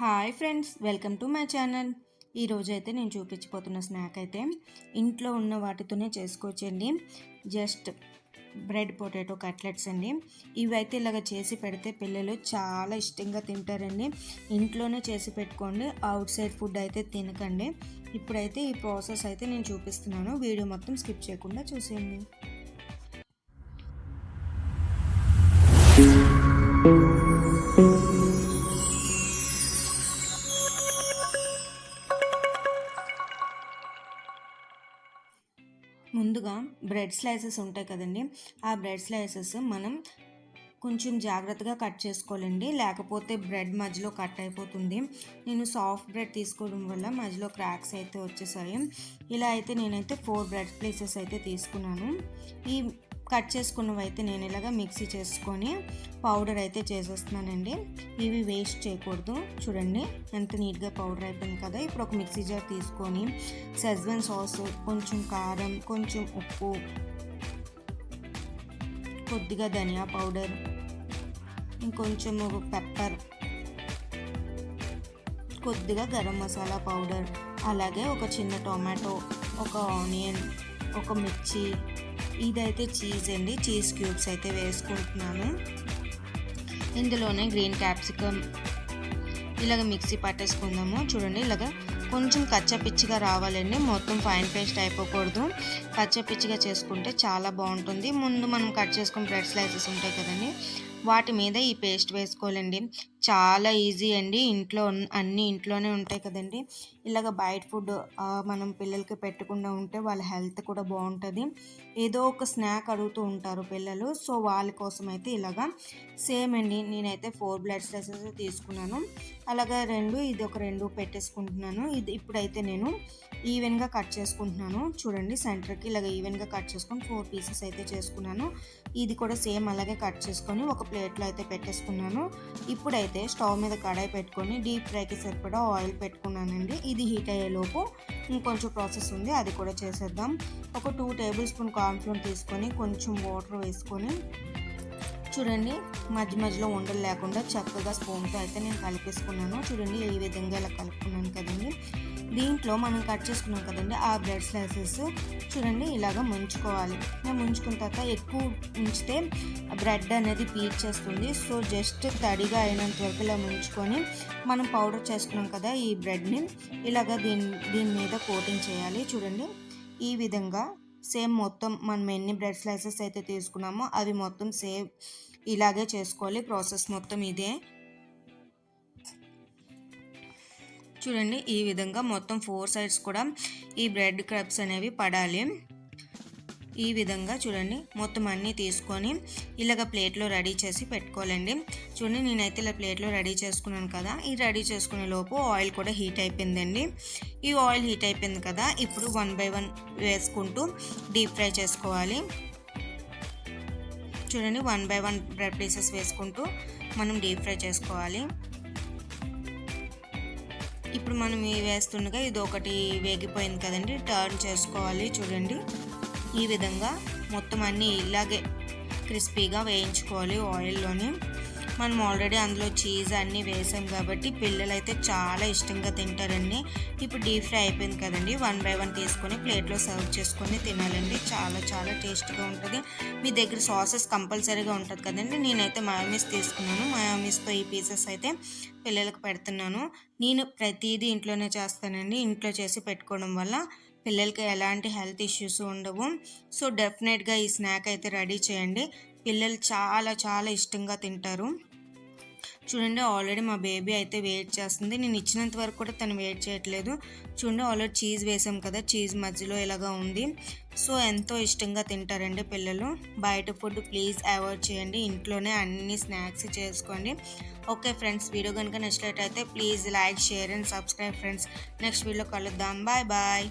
Hi friends welcome to my channel ఈరోజు అయితే నేను చూపించిపోతున్న స్నాక్ అయితే ఇంట్లో ఉన్న వాటితోనే చేసుకోవచ్చండి. జస్ట్ బ్రెడ్ పొటాటో కట్లెట్స్ అండి. ఇవి అయితే ఇలాగ చేసి పెడితే పిల్లలు చాలా ఇష్టంగా తింటారండి. ఇంట్లోనే చేసి పెట్టుకోండి అవుట్ సైడ్ ఫుడ్ అయితే తినకండి. ఇప్పుడైతే ఈ ప్రాసెస్ అయితే నేను చూపిస్తున్నాను. వీడియో మొత్తం స్కిప్ చేయకుండా చూసేయండి. ముందుగా బ్రెడ్ స్లైసెస్ ఉంటాయి కదండి. ఆ బ్రెడ్ స్లైసెస్ మనం కొంచెం జాగ్రత్తగా కట్ చేసుకోవాలండి. లేకపోతే బ్రెడ్ మధ్యలో కట్ అయిపోతుంది. నేను సాఫ్ట్ బ్రెడ్ తీసుకోవడం వల్ల మధ్యలో క్రాక్స్ అయితే వచ్చేసాయి. ఇలా అయితే నేనైతే ఫోర్ బ్రెడ్ ప్లేసెస్ అయితే తీసుకున్నాను. ఈ కట్ చేసుకున్నవి అయితే నేను ఇలాగా మిక్సీ చేసుకొని పౌడర్ అయితే చేసేస్తున్నానండి. ఇవి వేస్ట్ చేయకూడదు. చూడండి ఎంత నీట్గా పౌడర్ అయిపోయింది కదా. ఇప్పుడు ఒక మిక్సీ జార్ తీసుకొని సెజ్వన్ సాస్ కొంచెం కారం కొంచెం ఉప్పు కొద్దిగా ధనియా పౌడర్ ఇంకొంచెం పెప్పర్ కొద్దిగా గరం మసాలా పౌడర్ అలాగే ఒక చిన్న టొమాటో ఒక ఆనియన్ ఒక మిర్చి ఇదైతే చీజ్ అండి. చీజ్ క్యూబ్స్ అయితే వేసుకుంటున్నాను. ఇందులోనే గ్రీన్ క్యాప్సికమ్ ఇలాగ మిక్సీ పట్టేసుకుందాము. చూడండి ఇలాగ కొంచెం కచ్చపిచ్చిగా రావాలండి. మొత్తం ఫైన్ పేస్ట్ అయిపోకూడదు. కచ్చపిచ్చిగా చేసుకుంటే చాలా బాగుంటుంది. ముందు మనం కట్ చేసుకుని బ్రెడ్ స్లైసెస్ ఉంటాయి కదండి. వాటి మీద ఈ పేస్ట్ వేసుకోవాలండి. చాలా ఈజీ అండి. ఇంట్లో అన్నీ ఇంట్లోనే ఉంటాయి కదండి. ఇలాగ బయట ఫుడ్ మనం పిల్లలకి పెట్టకుండా ఉంటే వాళ్ళ హెల్త్ కూడా బాగుంటుంది. ఏదో ఒక స్నాక్ అడుగుతూ ఉంటారు పిల్లలు. సో వాళ్ళ కోసం అయితే ఇలాగా సేమ్ అండి. నేనైతే ఫోర్ బ్లడ్ స్లైసెస్ తీసుకున్నాను. అలాగే రెండు ఇది ఒక రెండు పెట్టేసుకుంటున్నాను. ఇది ఇప్పుడైతే నేను ఈవెన్గా కట్ చేసుకుంటున్నాను. చూడండి సెంటర్కి ఇలాగ ఈవెన్గా కట్ చేసుకొని ఫోర్ పీసెస్ అయితే చేసుకున్నాను. ఇది కూడా సేమ్ అలాగే కట్ చేసుకొని ఒక ప్లేట్లో అయితే పెట్టేసుకున్నాను. ఇప్పుడైతే స్టవ్ మీద కడాయి పెట్టుకొని డీప్ ఫ్రైకి సరిపడా ఆయిల్ పెట్టుకున్నానండి. ఇది హీట్ అయ్యేలోపు ఇంకొంచెం ప్రాసెస్ ఉంది అది కూడా చేసేద్దాం. ఒక టూ టేబుల్ స్పూన్ కార్న్ఫ్లోర్ తీసుకొని కొంచెం వాటర్ వేసుకొని చూడండి మధ్య మధ్యలో ఉండలు లేకుండా చక్కగా స్పూన్తో అయితే నేను కలిపేసుకున్నాను. చూడండి ఈ విధంగా ఇలా కలుపుకున్నాను కదండి. దీంట్లో మనం కట్ చేసుకున్నాం కదండి ఆ బ్రెడ్ స్లైసెస్. చూడండి ఇలాగ ముంచుకోవాలి. ముంచుకున్న తర్వాత ఎక్కువ ఉంచితే బ్రెడ్ అనేది పీల్చేస్తుంది సో జస్ట్ తడిగా అయినంత వరకు ఇలా ముంచుకొని మనం పౌడర్ చేసుకున్నాం కదా ఈ బ్రెడ్ని ఇలాగ దీని దీని మీద కోటింగ్ చేయాలి. చూడండి ఈ విధంగా సేమ్ మొత్తం మనం ఎన్ని బ్రెడ్ స్లైసెస్ అయితే తీసుకున్నామో అవి మొత్తం సేమ్ ఇలాగే చేసుకోవాలి. ప్రాసెస్ మొత్తం ఇదే. చూడండి ఈ విధంగా మొత్తం ఫోర్ సైడ్స్ కూడా ఈ బ్రెడ్ క్రబ్స్ అనేవి పడాలి. ఈ విధంగా చూడండి. మొత్తం అన్నీ తీసుకొని ఇలాగ ప్లేట్లో రెడీ చేసి పెట్టుకోవాలండి. చూడండి నేనైతే ఇలా ప్లేట్లో రెడీ చేసుకున్నాను కదా. ఈ రెడీ చేసుకునే లోపు ఆయిల్ కూడా హీట్ అయిపోయిందండి. ఈ ఆయిల్ హీట్ అయిపోయింది కదా. ఇప్పుడు వన్ బై వన్ వేసుకుంటూ డీప్ ఫ్రై చేసుకోవాలి. చూడండి one by one bread pieces వేసుకుంటూ మనం డీప్ ఫ్రై చేసుకోవాలి. ఇప్పుడు మనం ఇవి వేస్తుండగా ఇది ఒకటి వేగిపోయింది కదండి. టర్న్ చేసుకోవాలి చూడండి. ఈ విధంగా మొత్తం అన్నీ ఇలాగే క్రిస్పీగా వేయించుకోవాలి ఆయిల్లోని. మనం ఆల్రెడీ అందులో చీజ్ అన్నీ వేసాం కాబట్టి పిల్లలు అయితే చాలా ఇష్టంగా తింటారండి. ఇప్పుడు డీప్ ఫ్రై అయిపోయింది కదండి. వన్ బై వన్ తీసుకొని ప్లేట్లో సర్వ్ చేసుకొని తినాలండి. చాలా చాలా టేస్ట్గా ఉంటుంది. మీ దగ్గర సాసెస్ కంపల్సరీగా ఉంటుంది కదండి. నేనైతే మయోమీస్ తీసుకున్నాను. మయోమీస్తో ఈ పీసెస్ అయితే పిల్లలకు పెడుతున్నాను. నేను ప్రతిదీ ఇంట్లోనే చేస్తానండి. ఇంట్లో చేసి పెట్టుకోవడం వల్ల పిల్లలకి ఎలాంటి హెల్త్ ఇష్యూస్ ఉండవు. సో డెఫినెట్గా ఈ స్నాక్ అయితే రెడీ చేయండి. పిల్లలు చాలా చాలా ఇష్టంగా తింటారు. చూడండి ఆల్రెడీ మా బేబీ అయితే వెయిట్ చేస్తుంది. నేను ఇచ్చినంత వరకు కూడా తను వెయిట్ చేయట్లేదు. చూడండి ఆల్రెడీ చీజ్ వేసాం కదా చీజ్ మధ్యలో ఇలాగా ఉంది. సో ఎంతో ఇష్టంగా తింటారండి పిల్లలు. బయట ఫుడ్ ప్లీజ్ అవాయిడ్ చేయండి. ఇంట్లోనే అన్ని స్నాక్స్ చేసుకోండి. ఓకే ఫ్రెండ్స్ వీడియో కనుక నచ్చినట్టయితే please like share and subscribe friends. Next video కలుద్దాం. Bye bye.